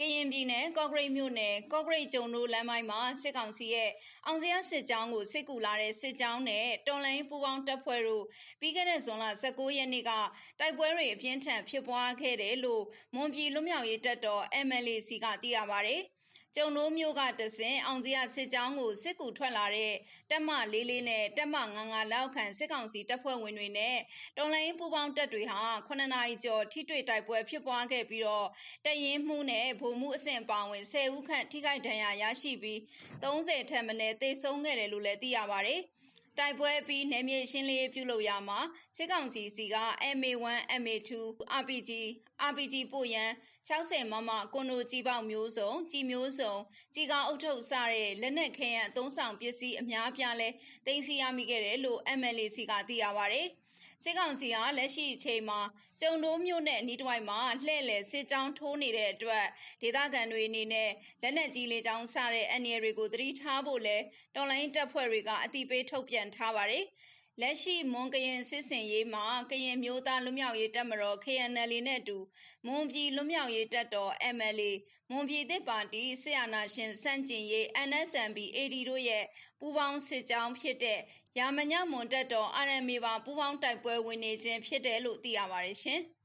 ကရင်ပြည်နယ်ကော့ဂရိတ်မြို့နယ်ကော့ဂရိတ်ကျုံတို့လမ်းပိုင်းမှာစစ်ကောင်စီရဲ့အောင်စရစစ်ကြောင်းကိုစစ်ကူလာတဲ့စစ်ကြောင်းနဲ့တော်လိုင်းပူပေါင်းတပ်ဖွဲ့တို့ပြီးခဲ့တဲ့ဇွန်လ19ရက်နေ့ကတိုက်ပွဲတွေအပြင်းထန်ဖြစ်ပွားခဲ့တယ်လို့မွန်ပြည်လွတ်မြောက်ရေးတပ်တော် MLC ကသိရပါဗျ။ ကျုံတို့မျိုးကတဆင်အောင်စရစစ်ကြောင်းကိုစစ်ကူထွက်လာတဲ့တက်မလေးလေးနဲ့တက်မငငလောက်ခံစစ်ကောင်စီတပ်ဖွဲ့ဝင်တွေနဲ့တော်လိုင်းပူပေါင်းတပ်တွေဟာ9နာရီကျော်ထိတွေ့တိုက်ပွဲဖြစ်ပွားခဲ့ပြီးတော့တရင်မှုနဲ့ဗိုလ်မှုအဆင့်ပါဝင်10ဦးခန့်ထိခိုက်ဒဏ်ရာရရှိပြီး30ထက်မနည်းသေဆုံးခဲ့တယ်လို့လည်းသိရပါတယ်။ တိုက်ပွဲပြီးနယ်မြေရှင်းလင်းရေးပြုလုပ်ရမှာစစ်ကောင်စီစီက MA1 MA2 RPG RPG ပို့ရန်60မမကွန်ဒိုကြီးပေါက်မျိုးစုံကြီးမျိုးစုံကြီးကားအုပ်ထုပ်စတဲ့လက်နက်ခဲယံအသုံးဆောင်ပစ္စည်းအများပြားလဲတင်စီရမိခဲ့တယ်လို့ MLC ကသိရပါဗျ။ စစ်ကောင်စီဟာလက်ရှိအချိန်မှာကျုံတိုးမြို့နယ်နီးတစ်ဝိုက်မှာလှည့်လည်စစ်ကြောင်းထိုးနေတဲ့အတွက်ဒေသခံတွေအနေနဲ့လက်နက်ကြီးလေကြောင်းစတဲ့အန်ရတွေကိုသတိထားဖို့လဲတော်လိုင်းတပ်ဖွဲ့တွေကအတိပေးထုတ်ပြန်ထားပါတယ်။ လက်ရှိမွန်ကရင်စစ်စင်ရေးမှာကရင်မျိုးသားလွတ်မြောက်ရေးတပ်မတော် KNL နဲ့အတူမွန်ပြည်လွတ်မြောက်ရေးတပ်တော် MLA မွန်ပြည်သစ်ပါတီဆရာနာရှင်စန့်ကျင်ရေး NSNB AD တို့ရဲ့ပူးပေါင်းစစ်ကြောင်းဖြစ်တဲ့ရာမညမွန်တပ်တော် RMA ပါပူးပေါင်းတိုက်ပွဲဝင်နေခြင်းဖြစ်တယ်လို့သိရပါတယ်ရှင်။